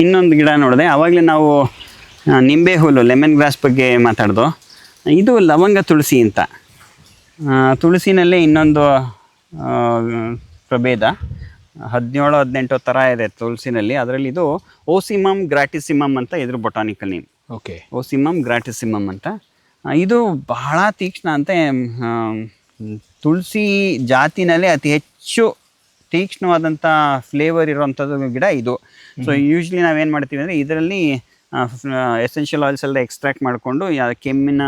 ಇನ್ನೊಂದು ಗಿಡ ನೋಡಿದೆ. ಆವಾಗಲೇ ನಾವು ನಿಂಬೆ ಹುಲ್ಲು ಲೆಮನ್ ಗ್ರಾಸ್ ಬಗ್ಗೆ ಮಾತಾಡ್ದು. ಇದು ಲವಂಗ ತುಳಸಿ ಅಂತ. ತುಳಸಿನಲ್ಲೇ ಇನ್ನೊಂದು ಪ್ರಭೇದ. ಹದಿನೇಳು ಹದಿನೆಂಟು ಥರ ಇದೆ ತುಳಸಿನಲ್ಲಿ. ಅದರಲ್ಲಿ ಇದು ಓಸಿಮಮ್ ಗ್ರಾಟಿಸಿಮಮ್ ಅಂತ ಇದ್ರ botanical name okay. Ocimum gratissimum ಅಂತ. ಇದು ಬಹಳ ತೀಕ್ಷ್ಣ ಅಂತೆ ತುಳಸಿ ಜಾತಿನಲ್ಲೇ ಅತಿ ಹೆಚ್ಚು ತೀಕ್ಷ್ಣವಾದಂಥ ಫ್ಲೇವರ್ ಇರುವಂಥದ್ದು ಗಿಡ ಇದು. ಸೊ ಯೂಶ್ವಲಿ ನಾವೇನು ಮಾಡ್ತೀವಿ ಅಂದರೆ ಇದರಲ್ಲಿ ಎಸೆನ್ಷಿಯಲ್ ಆಯಿಲ್ಸ್ ಎಲ್ಲ ಎಕ್ಸ್ಟ್ರಾಕ್ಟ್ ಮಾಡಿಕೊಂಡು ಕೆಮ್ಮಿನ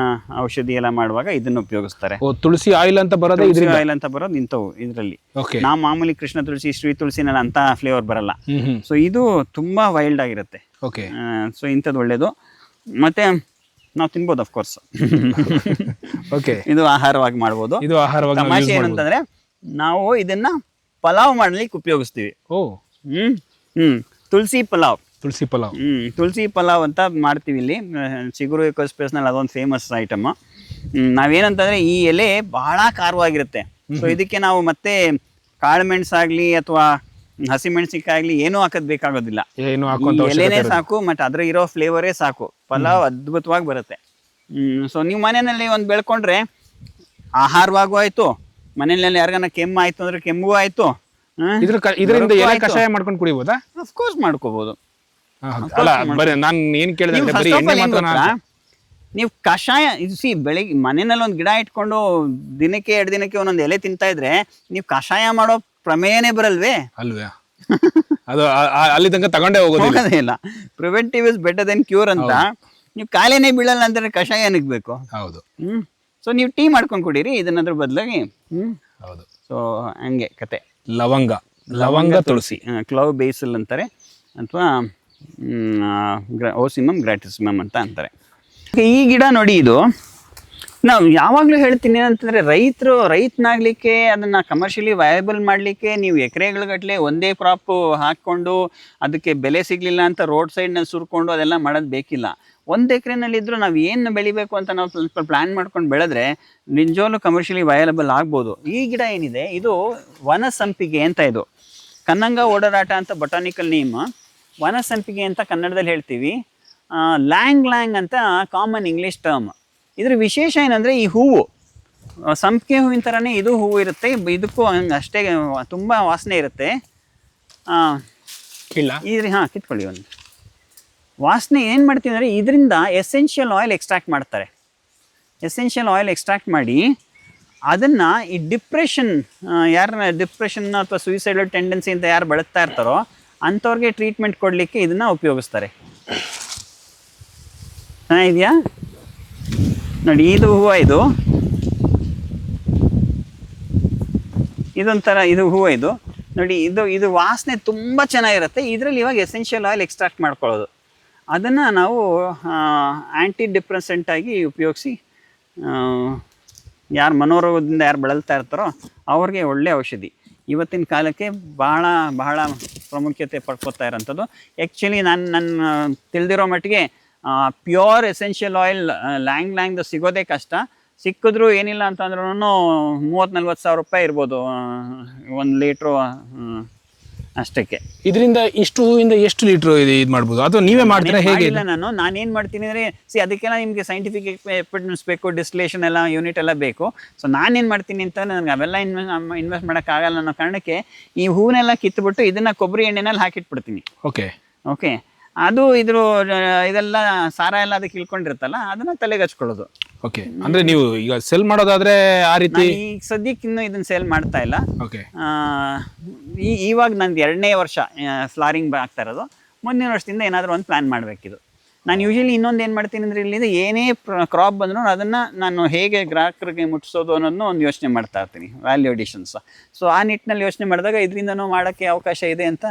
ಔಷಧಿ ಎಲ್ಲ ಮಾಡುವಾಗ ಇದನ್ನು ಉಪಯೋಗಿಸ್ತಾರೆ. ತುಳಸಿ ಆಯಿಲ್ ಅಂತ ಬರೋದು ಆಯಿಲ್ ಅಂತ ಬರೋದು ಇಂಥವು ಇದರಲ್ಲಿ. ನಾ ನಾವು ಮಾಮೂಲಿ ಕೃಷ್ಣ ತುಳಸಿ ಶ್ರೀ ತುಳಸಿನಲ್ಲಿ ಅಂತ ಫ್ಲೇವರ್ ಬರಲ್ಲ. ಸೊ ಇದು ತುಂಬಾ ವೈಲ್ಡ್ ಆಗಿರುತ್ತೆ. ಓಕೆ ಸೊ ಇಂಥದ್ದು ಒಳ್ಳೇದು. ಮತ್ತೆ ನಾವು ತಿನ್ಬೋದು ಅಫ್ಕೋರ್ಸ್ ಓಕೆ ಇದು ಆಹಾರವಾಗಿ ಮಾಡ್ಬೋದು. ಇದು ಆಹಾರವಾಗಿ ತಮಾಷೆ. ಏನಂತಂದ್ರೆ ನಾವು ಇದನ್ನ ಪಲಾವ್ ಮಾಡ್ಲಿಕ್ಕೆ ಉಪಯೋಗಿಸ್ತೀವಿ. ಓ. ಹ್ಮ್ ಹ್ಮ್. ತುಳಸಿ ಪಲಾವ್. ತುಳಸಿ ಪಲಾವ್. ಹ್ಮ್ ತುಳಸಿ ಪಲಾವ್ ಅಂತ ಮಾಡ್ತೀವಿ ಇಲ್ಲಿ. ಅಹ್, ಚಿಗುರು ನಲ್ಲಿ ಅದೊಂದು ಫೇಮಸ್ ಐಟಮ್ ನಾವೇನಂತಂದ್ರೆ ಈ ಎಲೆ ಬಹಳ ಖಾರವಾಗಿರುತ್ತೆ. ಸೊ ಇದಕ್ಕೆ ನಾವು ಮತ್ತೆ ಕಾಳು ಮೆಣಸಾಗ್ಲಿ ಅಥವಾ ಹಸಿ ಆಗ್ಲಿ ಏನೂ ಹಾಕೋದ್ ಬೇಕಾಗೋದಿಲ್ಲ. ಎಲೆನೇ ಸಾಕು ಮತ್ತೆ ಅದ್ರ ಇರೋ ಫ್ಲೇವರೇ ಸಾಕು. ಪಲಾವ್ ಅದ್ಭುತವಾಗಿ ಬರುತ್ತೆ. ಸೊ ನೀವು ಮನೆಯಲ್ಲಿ ಒಂದು ಬೆಳ್ಕೊಂಡ್ರೆ ಆಹಾರವಾಗೂ ಆಯ್ತು ಮನೆಯಲ್ಲಿ ಯಾರಿಗಾನ ಕೆಮ್ಮು ಆಯ್ತು ಅಂದ್ರೆ ಕೆಮ್ಮು ಆಯ್ತು ಇದ್ರ ಇದರಿಂದ ಎಲೆ ಕಷಾಯ ಮಾಡ್ಕೊಂಡು ಕುಡಿಬೋದಾ? ಅಫ್ಕೋರ್ಸ್ ಮಾಡ್ಕೋಬಹುದು ಅಲ್ಲ ಬರೀ ನಾನು ಏನ್ ಕೇಳಿದೆ ನೀವು ಅಂದ್ರೆ ಬರೀ ಎಣ್ಣೆ ಮಾತ್ರ ಗೊತ್ತಾ? ನೀವು ಕಷಾಯ ಇದು ಸಿ ಬೆಳಿಗ್ಗೆ ಮನೆಯಲ್ಲಿ ಒಂದು ಗಿಡ ಇಟ್ಕೊಂಡು ದಿನಕ್ಕೆ ಎರಡು ದಿನಕ್ಕೆ ಒಂದೊಂದು ಎಲೆ ತಿಂತಾ ಇದ್ರೆ ನೀವು ಕಷಾಯ ಮಾಡೋ ಪ್ರಮೇಯನೇ ಬರಲ್ವೇ? ಅಲ್ವೇ? ಅದು ಅಲ್ಲಿ ತನಕ ತಗೊಂಡೇ ಹೋಗೋದೇ ಇಲ್ಲ. Preventive is better than cure ಅಂತ. ನೀವು ಕಾಲೇನೇ ಬೀಳಲ್ಲ ಅಂದ್ರೆ ಕಷಾಯ ಏನಕ್ಕೆ ಬೇಕು? ಹೌದು. ಹ್ಮ್. ಸೊ ನೀವು ಟೀ ಮಾಡ್ಕೊಂಡು ಕುಡೀರಿ ಇದನ್ನದ್ರ ಬದಲಾಗಿ ಹ್ಮ್. ಹೌದು. ಸೊ ಹಂಗೆ ಕತೆ. ಲವಂಗ ಲವಂಗ ತುಳಸಿ. ಕ್ಲೌ ಬೇಸಲ್ ಅಂತಾರೆ ಅಥವಾ ಓಸಿಮಮ್ ಗ್ರಾಟಿಸಿಮಮ್ ಅಂತ ಅಂತಾರೆ. ಈ ಗಿಡ ನೋಡಿ ಇದು. ನಾವು ಯಾವಾಗಲೂ ಹೇಳ್ತೀನಿ ಅಂತಂದರೆ ರೈತರು ರೈತನಾಗಲಿಕ್ಕೆ ಅದನ್ನು ಕಮರ್ಷಿಯಲಿ ವಯಬಲ್ ಮಾಡಲಿಕ್ಕೆ ನೀವು ಎಕರೆಗಟ್ಟಲೆ ಒಂದೇ ಕ್ರಾಪು ಹಾಕ್ಕೊಂಡು ಅದಕ್ಕೆ ಬೆಲೆ ಸಿಗಲಿಲ್ಲ ಅಂತ ರೋಡ್ ಸೈಡ್ನಲ್ಲಿ ಸುರ್ಕೊಂಡು ಅದೆಲ್ಲ ಮಾಡೋದು ಬೇಕಿಲ್ಲ. ಒಂದು ಎಕರೆನಲ್ಲಿದ್ದರೂ ನಾವು ಏನು ಬೆಳಿಬೇಕು ಅಂತ ನಾವು ಸ್ವಲ್ಪ ಪ್ಲ್ಯಾನ್ ಮಾಡ್ಕೊಂಡು ಬೆಳೆದ್ರೆ ನಿಜವಾಗ್ಲೂ ಕಮರ್ಷಿಯಲಿ ವಯಲಬಲ್ ಆಗ್ಬೋದು. ಈ ಗಿಡ ಏನಿದೆ? ಇದು ವನ ಸಂಪಿಗೆ ಅಂತ ಇದು. ಕನ್ನಂಗ ಓಡರಾಟ ಅಂತ ಬಟಾನಿಕಲ್ ನೇಮ್ ವನಸಂಪಿಗೆ ಅಂತ ಕನ್ನಡದಲ್ಲಿ ಹೇಳ್ತೀವಿ. ಲ್ಯಾಂಗ್ ಲ್ಯಾಂಗ್ ಅಂತ ಕಾಮನ್ ಇಂಗ್ಲೀಷ್ ಟರ್ಮ್ ಇದ್ರ ವಿಶೇಷ ಏನಂದರೆ ಈ ಹೂವು. ಸಂಪಿಗೆ ಹೂವಿನ ಥರನೇ ಇದು ಹೂವು ಇರುತ್ತೆ. ಇದಕ್ಕೂ ಹಂಗೆ ಅಷ್ಟೇ ತುಂಬ ವಾಸನೆ ಇರುತ್ತೆ. ಇಲ್ಲ. ಇದ್ರಿ ಹಾಂ ಕಿತ್ಕೊಳ್ಳಿ ಒಂದು. ವಾಸನೆ ಏನು ಮಾಡ್ತೀವಿ ಅಂದರೆ ಇದರಿಂದ ಎಸೆನ್ಷಿಯಲ್ ಆಯಿಲ್ ಎಕ್ಸ್ಟ್ರಾಕ್ಟ್ ಮಾಡ್ತಾರೆ. ಎಸೆನ್ಷಿಯಲ್ ಆಯಿಲ್ ಎಕ್ಸ್ಟ್ರಾಕ್ಟ್ ಮಾಡಿ ಅದನ್ನು ಈ ಡಿಪ್ರೆಷನ್ ಯಾರನ್ನ ಡಿಪ್ರೆಷನ್ ಅಥವಾ ಸುಯಿಸೈಡಲ್ ಟೆಂಡೆನ್ಸಿ ಅಂತ ಯಾರು ಬಳಸ್ತಾ ಇರ್ತಾರೋ ಅಂಥವ್ರಿಗೆ ಟ್ರೀಟ್ಮೆಂಟ್ ಕೊಡಲಿಕ್ಕೆ ಇದನ್ನು ಉಪಯೋಗಿಸ್ತಾರೆ. ಇದೆಯಾ? ನೋಡಿ, ಇದು ಹೂವು ಇದು. ಇದೊಂಥರ ಇದು ಹೂವು ಇದು. ನೋಡಿ, ಇದು ಇದು ವಾಸನೆ ತುಂಬ ಚೆನ್ನಾಗಿರುತ್ತೆ. ಇದರಲ್ಲಿ ಇವಾಗ ಎಸೆನ್ಷಿಯಲ್ ಆಯಿಲ್ ಎಕ್ಸ್ಟ್ರಾಕ್ಟ್ ಮಾಡ್ಕೊಳ್ಳೋದು. ಅದನ್ನು ನಾವು ಆ್ಯಂಟಿ ಡಿಪ್ರೆಸೆಂಟ್ ಆಗಿ ಉಪಯೋಗಿಸಿ ಯಾರು ಮನೋರೋಗದಿಂದ ಯಾರು ಬಳಲ್ತಾ ಇರ್ತಾರೋ ಅವ್ರಿಗೆ ಒಳ್ಳೆಯ ಔಷಧಿ. ಇವತ್ತಿನ ಕಾಲಕ್ಕೆ ಬಹಳ ಬಹಳ ಪ್ರಾಮುಖ್ಯತೆ ಪಡ್ಕೋತಾ ಇರೋಂಥದ್ದು. ಆ್ಯಕ್ಚುಲಿ ನಾನು ನನ್ನ ತಿಳಿದಿರೋ ಮಟ್ಟಿಗೆ ಪ್ಯೂರ್ ಎಸೆನ್ಷಿಯಲ್ ಆಯಿಲ್ ಲ್ಯಾಂಗ್ ಲ್ಯಾಂಗ್ದು ಸಿಗೋದೇ ಕಷ್ಟ. ಸಿಕ್ಕಿದ್ರು ಏನಿಲ್ಲ ಅಂತಂದ್ರೂ ಮೂವತ್ತು ನಲ್ವತ್ತು ಸಾವಿರ ರೂಪಾಯಿ ಇರ್ಬೋದು ಒಂದು ಲೀಟ್ರು ಅಷ್ಟಕ್ಕೆ. ಇದರಿಂದ ಇಷ್ಟು ಹೂವಿಂದ ಎಷ್ಟು ಲೀಟ್ರು ಇದು ಇದು ಮಾಡ್ಬೋದು? ಅಥವಾ ನೀವೇ ಮಾಡ್ತೀರಾ ಹೇಗೆ ಇಲ್ಲ ನಾನು. ನಾನೇನು ಮಾಡ್ತೀನಿ ಅಂದರೆ ಸಿ ಅದಕ್ಕೆಲ್ಲ ನಿಮಗೆ ಸೈಂಟಿಫಿಕ್ ಎಕ್ವಿಪ್ಮೆಂಟ್ಸ್ ಬೇಕು ಡಿಸ್ಟಿಲೇಷನ್ ಎಲ್ಲ ಯೂನಿಟ್ ಎಲ್ಲ ಬೇಕು. ಸೊ ನಾನೇನು ಮಾಡ್ತೀನಿ ಅಂತ ನನಗೆ ಅವೆಲ್ಲ ಇನ್ವೆಸ್ಟ್ ಇನ್ವೆಸ್ಟ್ ಮಾಡೋಕ್ಕಾಗಲ್ಲ ಅನ್ನೋ ಕಾರಣಕ್ಕೆ ಈ ಹೂವನ್ನೆಲ್ಲ ಕಿತ್ತುಬಿಟ್ಟು ಇದನ್ನು ಕೊಬ್ಬರಿ ಎಣ್ಣೆನಲ್ಲಿ ಹಾಕಿಟ್ಬಿಡ್ತೀನಿ. ಓಕೆ ಓಕೆ ಅದು ಇದ್ರ ಇದೆಲ್ಲ ಸಾರ ಎಲ್ಲ ಅದಕ್ಕೆ ಇಳ್ಕೊಂಡಿರ್ತಲ್ಲ ಅದನ್ನ ತಲೆಗೆ ಹಚ್ಕೊಳ್ಳೋದು. ಓಕೆ ಅಂದ್ರೆ ನೀವು ಈಗ ಸೆಲ್ ಮಾಡೋದಾದ್ರೆ ಆ ರೀತಿ ನಾನು ಈಗ ಸದ್ಯಕ್ಕೆ ಇನ್ನೂ ಇದನ್ನ ಸೇಲ್ ಮಾಡ್ತಾ ಇಲ್ಲ. ಓಕೆ ಆ, ಈ ಇವಾಗ ನಂದು ಎರಡನೇ ವರ್ಷ ಫ್ಲಾರಿಂಗ್ ಆಗ್ತಾ ಇರೋದು. ಮುಂದಿನ ವರ್ಷದಿಂದ ಏನಾದರೂ ಒಂದು ಪ್ಲ್ಯಾನ್ ಮಾಡಬೇಕಿದು. ನಾನು ಯೂಶಲಿ ಇನ್ನೊಂದು ಏನು ಮಾಡ್ತೀನಿ ಅಂದರೆ ಇಲ್ಲಿಂದ ಏನೇ ಕ್ರಾಪ್ ಬಂದರೂ ಅದನ್ನು ನಾನು ಹೇಗೆ ಗ್ರಾಹಕರಿಗೆ ಮುಟ್ಟಿಸೋದು ಅನ್ನೋದನ್ನ ಒಂದು ಯೋಚನೆ ಮಾಡ್ತಾ ಇರ್ತೀನಿ ವ್ಯಾಲ್ಯೂ ಅಡಿಷನ್ಸ್ ಸೊ. ಆ ನಿಟ್ಟಿನಲ್ಲಿ ಯೋಚನೆ ಮಾಡಿದಾಗ ಇದರಿಂದನೂ ಮಾಡೋಕ್ಕೆ ಅವಕಾಶ ಇದೆ ಅಂತ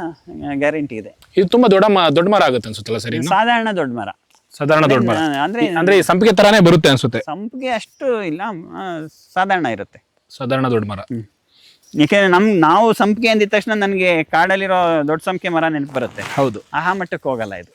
ಗ್ಯಾರಂಟಿ ಇದೆ. ಇದು ತುಂಬ ದೊಡ್ಡ ಮ- ದೊಡ್ಡ ಮರ ಆಗುತ್ತೆ ಅನ್ಸುತ್ತಲ್ಲ ಸರಿ ಸಾಧಾರಣ ದೊಡ್ಡ ಮರ. ಸಾಧಾರಣ ದೊಡ್ಡ ಮರ. ಅಂದರೆ ಅಂದ್ರೆ ಸಂಪಿಗೆ ತರಾನೇ ಬರುತ್ತೆ ಅನ್ಸುತ್ತೆ. ಸಂಪಿಗೆ ಅಷ್ಟು ಇಲ್ಲ ಸಾಧಾರಣ ಇರುತ್ತೆ. ಸಾಧಾರಣ ದೊಡ್ಡ ಮರ. ಯಾಕೆಂದರೆ ನಮ್ಮ ನಾವು ಸಂಪಿಗೆ ಅಂದಿದ ತಕ್ಷಣ ನನಗೆ ಕಾಡಲ್ಲಿರೋ ದೊಡ್ಡ ಸಂಪಿಗೆ ಮರ ನೆನಪು ಬರುತ್ತೆ. ಹೌದು. ಆ ಮಟ್ಟಕ್ಕೆ ಹೋಗಲ್ಲ ಇದು.